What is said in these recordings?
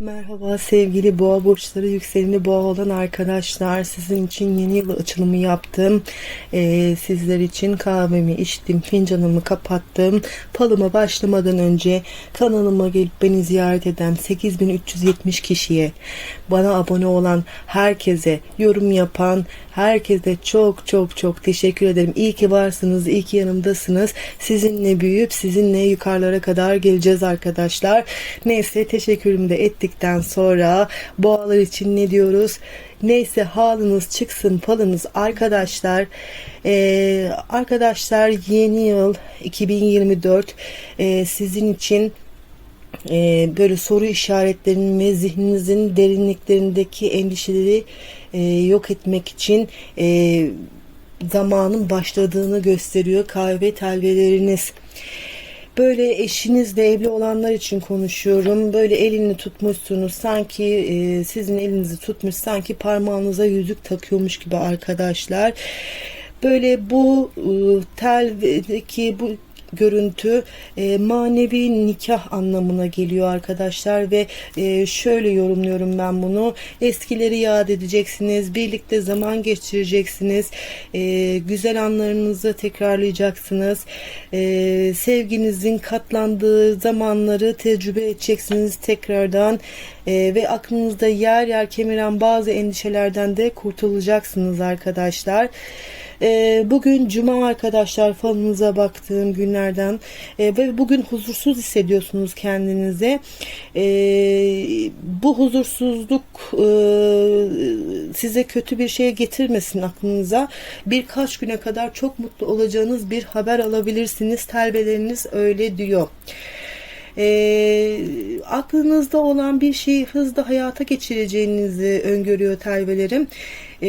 Merhaba sevgili boğa burçları yükseleni boğa olan arkadaşlar. Sizin için yeni yıl açılımı yaptım. Ee, sizler için kahvemi içtim fincanımı kapattım. Falıma başlamadan önce kanalıma gelip beni ziyaret eden 8370 kişiye bana abone olan herkese yorum yapan herkese çok çok çok teşekkür ederim. İyi ki varsınız iyi ki yanımdasınız. Sizinle büyüyüp sizinle yukarılara kadar geleceğiz arkadaşlar. Neyse teşekkürümü de ettikten sonra boğalar için ne diyoruz neyse halınız çıksın falınız arkadaşlar Ee, arkadaşlar yeni yıl 2024 ee, sizin için e, böyle soru işaretlerinin ve zihninizin derinliklerindeki endişeleri e, yok etmek için e, zamanın başladığını gösteriyor kahve telveleriniz. Böyle eşinizle evli olanlar için konuşuyorum. Böyle elini tutmuşsunuz sanki e, sizin elinizi tutmuş sanki parmağınıza yüzük takıyormuş gibi arkadaşlar. Böyle bu e, teldeki bu görüntü e, manevi nikah anlamına geliyor arkadaşlar ve e, şöyle yorumluyorum ben bunu eskileri yad edeceksiniz birlikte zaman geçireceksiniz e, güzel anlarınızı tekrarlayacaksınız e, sevginizin katlandığı zamanları tecrübe edeceksiniz tekrardan e, ve aklınızda yer yer kemiren bazı endişelerden de kurtulacaksınız arkadaşlar. E, bugün cuma arkadaşlar falınıza baktığım günlerden e, ve bugün huzursuz hissediyorsunuz kendinize. E, bu huzursuzluk e, size kötü bir şey getirmesin aklınıza. Birkaç güne kadar çok mutlu olacağınız bir haber alabilirsiniz. Telbeleriniz öyle diyor e, aklınızda olan bir şeyi hızlı hayata geçireceğinizi öngörüyor telvelerim. E,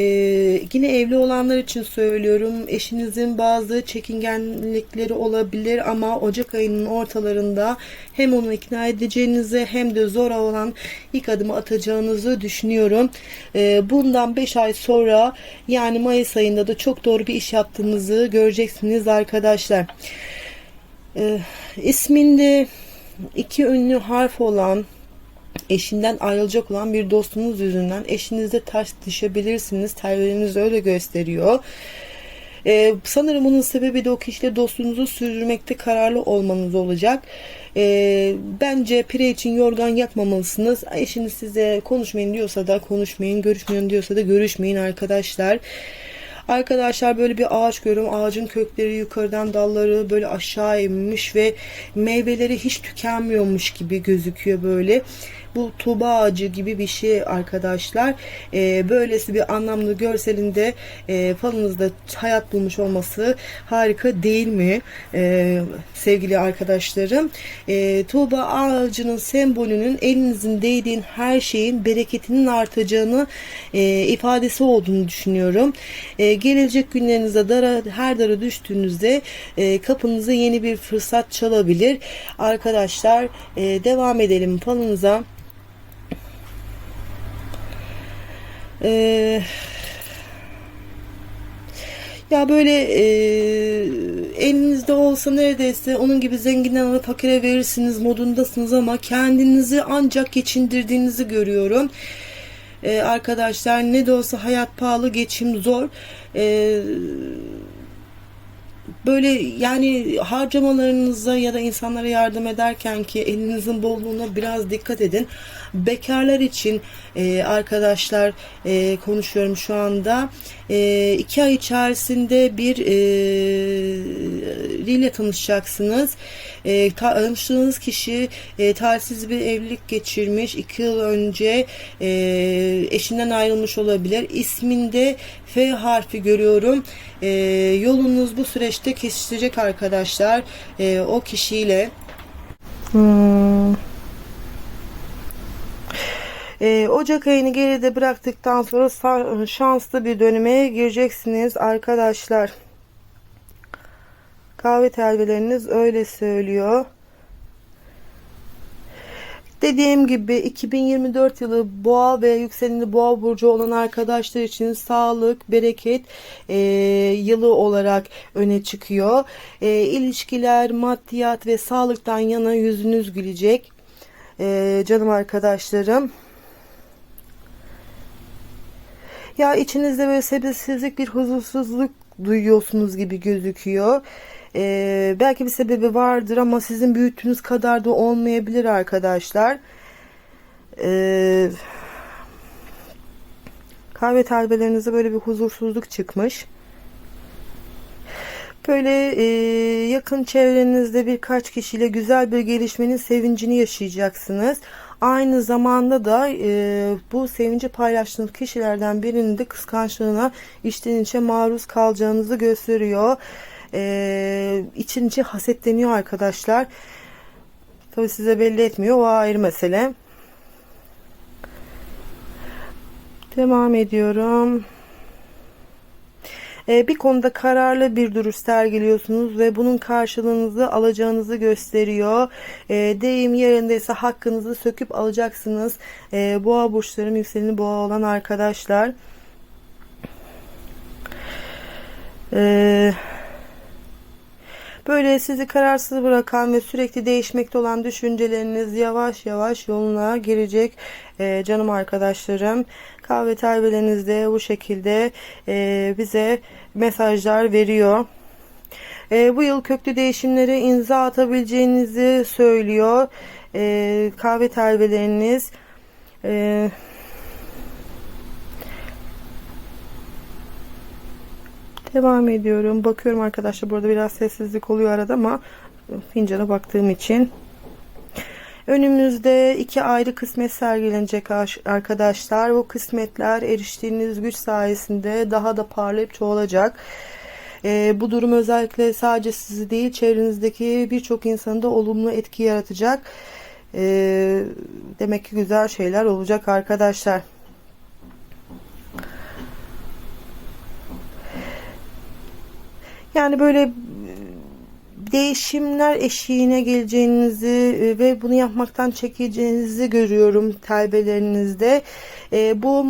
yine evli olanlar için söylüyorum. Eşinizin bazı çekingenlikleri olabilir ama Ocak ayının ortalarında hem onu ikna edeceğinizi hem de zor olan ilk adımı atacağınızı düşünüyorum. E, bundan 5 ay sonra yani Mayıs ayında da çok doğru bir iş yaptığınızı göreceksiniz arkadaşlar. E, isminde iki ünlü harf olan eşinden ayrılacak olan bir dostunuz yüzünden eşinizle ters düşebilirsiniz. Telveriniz öyle gösteriyor. Ee, sanırım bunun sebebi de o kişiyle dostluğunuzu sürdürmekte kararlı olmanız olacak. Ee, bence pire için yorgan yakmamalısınız. Eşiniz size konuşmayın diyorsa da konuşmayın, görüşmeyin diyorsa da görüşmeyin arkadaşlar. Arkadaşlar böyle bir ağaç görüyorum. Ağacın kökleri yukarıdan dalları böyle aşağı inmiş ve meyveleri hiç tükenmiyormuş gibi gözüküyor böyle. Bu tuba ağacı gibi bir şey arkadaşlar. E, böylesi bir anlamlı görselinde e, falınızda hayat bulmuş olması harika değil mi? E, sevgili arkadaşlarım. E, tuğba ağacının sembolünün elinizin değdiğin her şeyin bereketinin artacağını e, ifadesi olduğunu düşünüyorum. E, gelecek günlerinizde dara, her dara düştüğünüzde e, kapınıza yeni bir fırsat çalabilir. Arkadaşlar e, devam edelim falınıza. Ee, ya böyle e, elinizde olsa neredeyse onun gibi zenginden alıp fakire verirsiniz modundasınız ama kendinizi ancak geçindirdiğinizi görüyorum. Ee, arkadaşlar ne de olsa hayat pahalı, geçim zor. Ee, böyle yani harcamalarınıza ya da insanlara yardım ederken ki elinizin bolluğuna biraz dikkat edin. Bekarlar için e, arkadaşlar e, konuşuyorum şu anda. E, iki ay içerisinde bir e, ile tanışacaksınız. E, tanıştığınız kişi e, talihsiz bir evlilik geçirmiş. iki yıl önce e, eşinden ayrılmış olabilir. İsminde F harfi görüyorum. E, yolunuz bu süreçte kesişecek arkadaşlar. E, o kişiyle. Hmm. Ee, Ocak ayını geride bıraktıktan sonra şanslı bir döneme gireceksiniz arkadaşlar. Kahve telveleriniz öyle söylüyor. Dediğim gibi 2024 yılı boğa ve yükseleni boğa burcu olan arkadaşlar için sağlık, bereket e, yılı olarak öne çıkıyor. E, ilişkiler, maddiyat ve sağlıktan yana yüzünüz gülecek. Ee, canım arkadaşlarım. Ya içinizde böyle sebepsizlik bir huzursuzluk duyuyorsunuz gibi gözüküyor. Ee, belki bir sebebi vardır ama sizin büyüttüğünüz kadar da olmayabilir arkadaşlar. Ee, kahve talebelerinizde böyle bir huzursuzluk çıkmış. Böyle e, yakın çevrenizde birkaç kişiyle güzel bir gelişmenin sevincini yaşayacaksınız. Aynı zamanda da e, bu sevinci paylaştığınız kişilerden birinin de kıskançlığına içten içe maruz kalacağınızı gösteriyor. E, için içe hasetleniyor arkadaşlar. Tabi size belli etmiyor o ayrı mesele. Devam ediyorum. Ee, bir konuda kararlı bir duruş sergiliyorsunuz ve bunun karşılığınızı alacağınızı gösteriyor. Ee, deyim yerindeyse hakkınızı söküp alacaksınız. Ee, boğa burçlarım yükseleni boğa olan arkadaşlar. Eee Böyle sizi kararsız bırakan ve sürekli değişmekte olan düşünceleriniz yavaş yavaş yoluna girecek ee, canım arkadaşlarım. Kahve talbeleriniz de bu şekilde e, bize mesajlar veriyor. E, bu yıl köklü değişimlere imza atabileceğinizi söylüyor. E, kahve talbeleriniz. E, Devam ediyorum. Bakıyorum arkadaşlar burada biraz sessizlik oluyor arada ama fincana baktığım için. Önümüzde iki ayrı kısmet sergilenecek arkadaşlar. Bu kısmetler eriştiğiniz güç sayesinde daha da parlayıp çoğalacak. E, bu durum özellikle sadece sizi değil çevrenizdeki birçok insanda olumlu etki yaratacak. E, demek ki güzel şeyler olacak arkadaşlar. Yani böyle e, değişimler eşiğine geleceğinizi e, ve bunu yapmaktan çekeceğinizi görüyorum telbelerinizde. E, bu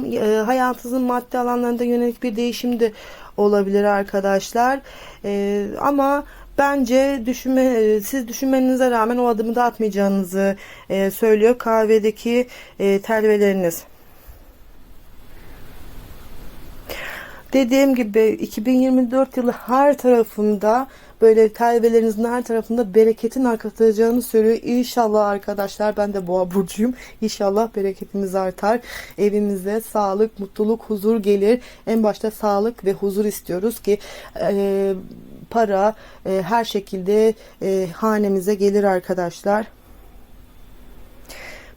hayatınızın maddi alanlarında yönelik bir değişim de olabilir arkadaşlar. Ama bence düşünme, siz düşünmenize rağmen o adımı da atmayacağınızı söylüyor kahvedeki telveleriniz. Dediğim gibi 2024 yılı her tarafında böyle telvelerinizin her tarafında bereketin artacağını söylüyor. İnşallah arkadaşlar ben de boğa burcuyum. İnşallah bereketimiz artar. Evimize sağlık, mutluluk, huzur gelir. En başta sağlık ve huzur istiyoruz ki e, para e, her şekilde e, hanemize gelir arkadaşlar.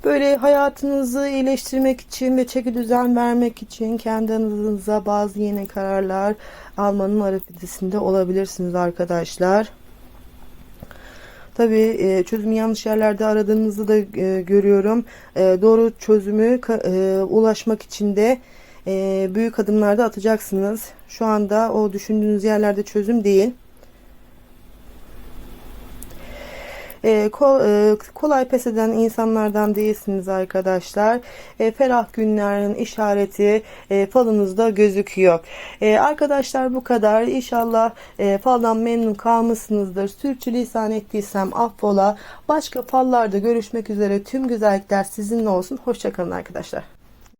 Böyle hayatınızı iyileştirmek için ve çeki düzen vermek için kendi adınıza bazı yeni kararlar almanın arifesinde olabilirsiniz arkadaşlar. Tabi e, çözümü yanlış yerlerde aradığınızı da e, görüyorum. E, doğru çözümü ulaşmak için de büyük adımlarda atacaksınız. Şu anda o düşündüğünüz yerlerde çözüm değil. E, kol, e, kolay pes eden insanlardan değilsiniz arkadaşlar. E, ferah günlerin işareti e, falınızda gözüküyor. E, arkadaşlar bu kadar. İnşallah e, faldan memnun kalmışsınızdır. Sürçülisan ettiysem affola. Başka fallarda görüşmek üzere. Tüm güzellikler sizinle olsun. Hoşçakalın arkadaşlar.